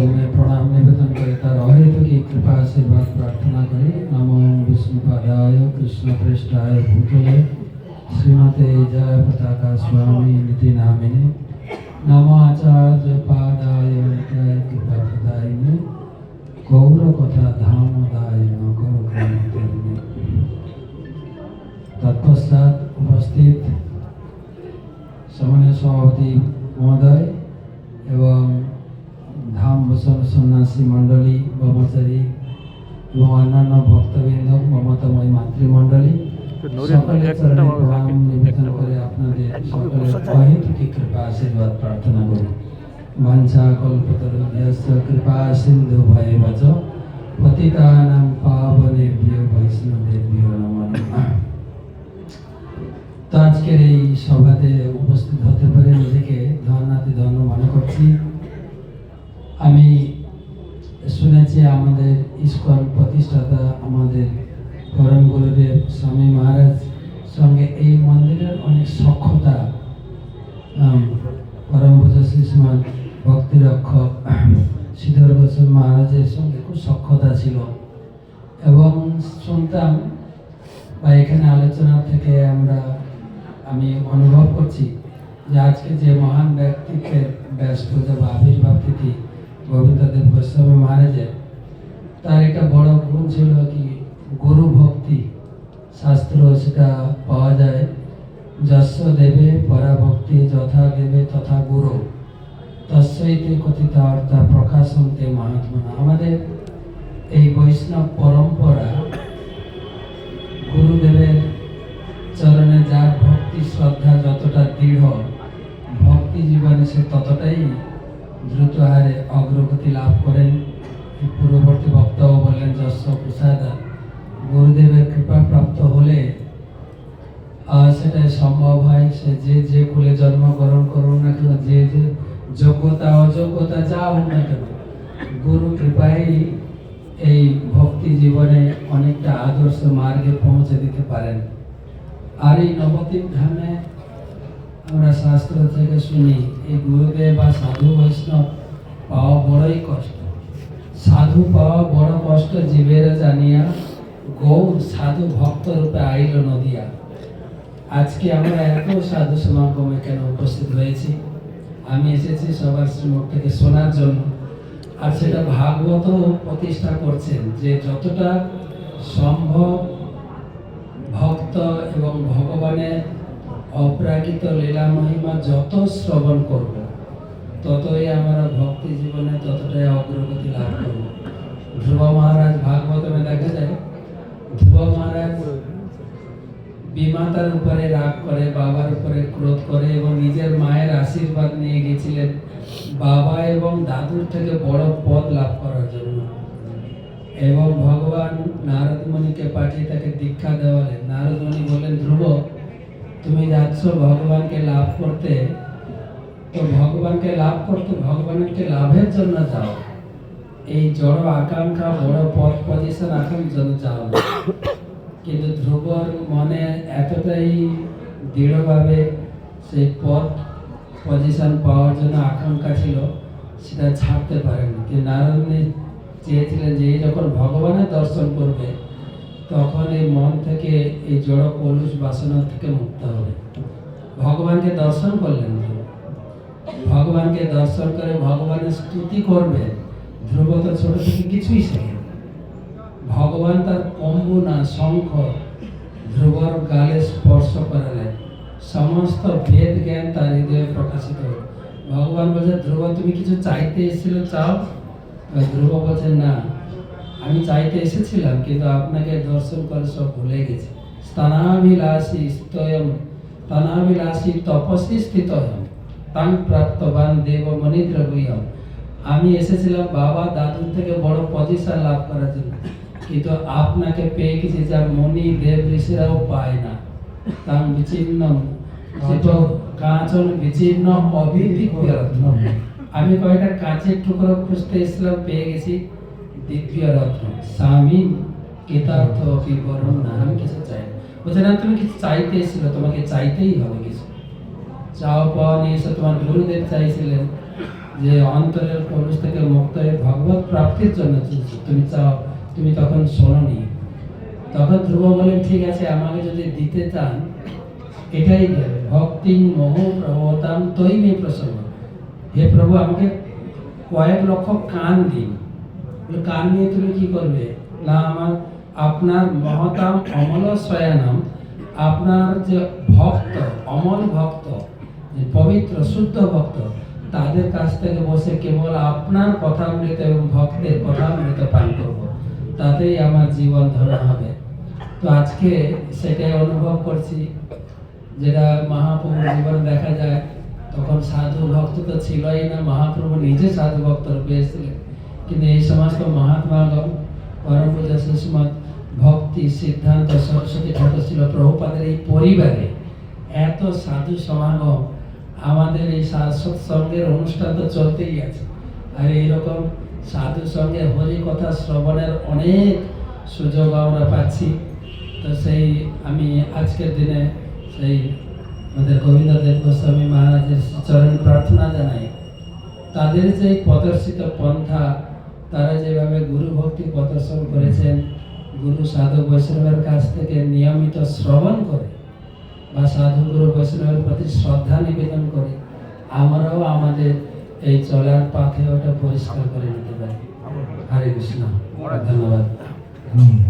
চরণে প্রণাম নিবেদন করে তার অহেতুকি কৃপা আশীর্বাদ প্রার্থনা করি নম বিষ্ণুপাদায় কৃষ্ণ পৃষ্ঠায় ভূতলে শ্রীমতে জয় পতাকা স্বামী নীতি নামিনে নম আচার্য পাদায় নিতায় কৃপা প্রদায়িনে গৌর কথা ধামদায় নগর গ্রামে তৎপশ্চাৎ উপস্থিত সম্মানীয় সভাপতি মহোদয় এবং ধাম বসন সন্ন্যাসী মণ্ডলী ব্রহ্মচারী এবং অন্যান্য ভক্তবৃন্দ মমতাময় মাতৃমণ্ডলী সকলের চরণে প্রণাম নিবেদন করে আপনাদের সকলের অহেতুকি কৃপা আশীর্বাদ প্রার্থনা করি। বাঞ্ছা কল্পতরুভ্যস্য কৃপা সিন্ধু ভয়ে বচ পতিতানাং পাবনেভ্য বৈষ্ণবেভ্য নমো নমঃ তো আজকের এই সভাতে উপস্থিত হতে পারে নিজেকে ধন্যাতি ধন্য মনে করছি আমি শুনেছি আমাদের ইস্কন প্রতিষ্ঠাতা আমাদের পরম গুরুদেব স্বামী মহারাজ সঙ্গে এই মন্দিরের অনেক সক্ষতা পরম শ্রীমান ভক্তিরক্ষক শ্রীধর বসুন মহারাজের সঙ্গে খুব সক্ষতা ছিল। এবং শুনতাম বা এখানে আলোচনা থেকে আমরা, আমি অনুভব করছি যে আজকে যে মহান ব্যক্তিত্বের ব্যস্ত বা আবির্ভাব তিথি গোবিন্দদেব গোস্বামী মহারাজের তার একটা বড় গুণ ছিল কি, গুরু ভক্তি। শাস্ত্র সেটা পাওয়া যায় যশ দেবে পরাভক্তি যথা দেবে তথা গুরু। তস্যইতে কথিত অর্থা প্রকাশন্তে মহাত্মা আমাদের এই বৈষ্ণব পরম্পরা, গুরুদেবের চরণে যার ভক্তি, শ্রদ্ধা যতটা দৃঢ়, ভক্তি জীবনে সে ততটাই দ্রুত হারে অগ্রগতি লাভ করেন। পূর্ববর্তী বক্তাও বললেন, যশ প্রসাদা, গুরুদেবের কৃপা প্রাপ্ত হলে সেটাই সম্ভব হয়। সে যে যে কুলে জন্মগ্রহণ করুন না কেন, যে যে যোগ্যতা, অযোগ্যতা যা হোক না কেন, গুরু কৃপায় এই ভক্তি জীবনে অনেকটা আদর্শ মার্গে পৌঁছে দিতে পারেন। আর এই নবদ্বীপ ধামে আমরা শাস্ত্র থেকে শুনি, এই গুরুদেব বা সাধু বৈষ্ণব পাওয়া বড়ই কষ্ট। সাধু পাওয়া বড় কষ্ট জীবের জানিয়া গৌর সাধু ভক্ত রূপে আইল নদিয়া। আজকে আমরা এত সাধু সমাগমে কেন উপস্থিত হয়েছি? আমি এসেছি সবার শ্রীমুখ থেকে শোনার জন্য। আর সেটা ভাগবত প্রতিষ্ঠা করছেন যে যতটা সম্ভব ভক্ত এবং ভগবানের অপ্রাকৃত লীলা মহিমা যত শ্রবণ করব, ততই আমরা ভক্তি জীবনে ততটাই অগ্রগতি লাভ করব। ধ্রুব মহারাজ ভাগবতমে দেখা যায়, ধ্রুব মহারাজ বিমাতার উপরে রাগ করে, বাবার উপরে ক্রোধ করে এবং নিজের মায়ের আশীর্বাদ নিয়ে গেছিলেন। বাবা এবং দাদুর থেকে বড় পদ লাভ করার জন্য। এবং ভগবান নারদমণিকে পাঠিয়ে তাকে দীক্ষা দেওয়ালেন। নারদমণি বললেন, ধ্রুব তুমি যাচ্ছ ভগবানকে লাভ করতে, তো ভগবানকে লাভ করতে ভগবানকে লাভের জন্য যাও। এই জড় আকাঙ্ক্ষা বড় পথ পজিশন আকাঙ্ক্ষার জন্য যাও কিন্তু ধ্রুবর মনে এতটাই দৃঢ়ভাবে সেই পথ পজিশন পাওয়ার জন্য আকাঙ্ক্ষা ছিল, সেটা ছাড়তে পারেনি। কিন্তু নারায়ণী চেয়েছিলেন যে যখন ভগবানের দর্শন করবে তখন এই মন থেকে এই জড় কলুষ বাসনা থেকে মুক্ত হবে। ভগবানকে দর্শন করলেন। ভগবানকে দর্শন করে ভগবানের স্তুতি করবে। ধ্রুব তো ছোট থেকে কিছুই শেখে ভগবান তার কম্বু না শঙ্খ, ধ্রুবর গালে স্পর্শ করালেন। সমস্ত ভেদ জ্ঞান তার হৃদয়ে প্রকাশিত ভগবান বলছে, ধ্রুব, তুমি কিছু চাইতে এসেছিল, চাও? ধ্রুব বলছে, না। আমি চাইতে এসেছিলাম, কিন্তু আপনাকে দর্শন করে সব ভুলে গেছি। স্থানাবিলাসী স্তয়ম স্থানাবিলাসী তপসী স্থিত তাং প্রাপ্তবান দেব মনিদ্র গুহ্যম আমি এসেছিলাম বাবা দাদুর থেকে বড় পজিশন লাভ করার জন্য। কিন্তু আপনাকে পেয়ে গেছি যা মনি দেব ঋষিরাও পায় না। তাং বিচ্ছিন্ন কাঁচন বিচ্ছিন্ন অবিদিব্য আমি কয়েকটা কাঁচের টুকরো খুঁজতে এসেছিলাম, পেয়ে গেছি। দিব্য রত্ন। স্বামী কৃতার্থ বিবরণ না, আমি কিছু চাই। বলছে, না, তুমি কিছু চাইতে এসেছিল তোমাকে চাইতেই হবে কিছু। চাওয়া পাওয়া নিয়ে এসে তোমার গুরুদেব চাইছিলেন যে, অন্তরের কলুষ থেকে মুক্ত হয়ে ভগবত প্রাপ্তির জন্য তুমি চাও, তুমি তখন শোনোনি। তখন ধ্রুব বলেন ঠিক আছে, আমাকে যদি দিতে চান, এটাই ভক্তি মোহ প্রভতাম তৈ মে প্রসন্ন। হে প্রভু, আমাকে কয়েক লক্ষ কান দিন। কান নিয়ে তুমি কি করবে? না, আমার, আপনার মহতাম অমল শয়ানাম আপনার যে ভক্ত, অমল ভক্ত পবিত্র, শুদ্ধ ভক্ত, তাদের কাছ থেকে বসে কেবল আপনার কথা কথামৃত এবং ভক্তের কথা কথামৃত পান করব। তাতেই আমার জীবন ধরা হবে। তো আজকে সেটাই অনুভব করছি, যেটা মহাপ্রভুর জীবনে দেখা যায়, তখন সাধু ভক্ত তো ছিলই না, মহাপ্রভু নিজে সাধু ভক্ত রূপে এসেছিলেন। কিন্তু এই সমস্ত মহাত্মাগণ পরম পূজা সুষমা ভক্তি সিদ্ধান্ত সরস্বতী ঠাকুর ছিল প্রভুপাদের এই পরিবারে এত সাধু সমাগম আমাদের এই শাশ্বত সঙ্গের অনুষ্ঠান তো চলতেই আছে আর এইরকম সাধু সঙ্গে হরি কথা শ্রবণের অনেক সুযোগ আমরা পাচ্ছি তো সেই আমি আজকের দিনে সেই আমাদের গোবিন্দ দেব গোস্বামী মহারাজের চরণ প্রার্থনা জানাই তাদের যে প্রদর্শিত পন্থা তারা যেভাবে গুরু ভক্তি প্রদর্শন করেছেন গুরু সাধু বৈষ্ণবের কাছ থেকে নিয়মিত শ্রবণ করে বা সাধু গুরু বৈষ্ণবের প্রতি শ্রদ্ধা নিবেদন করে আমরাও আমাদের এই চলার পাথে ওটা পরিষ্কার করে নিতে পারি। হরে কৃষ্ণ। ধন্যবাদ। হুম।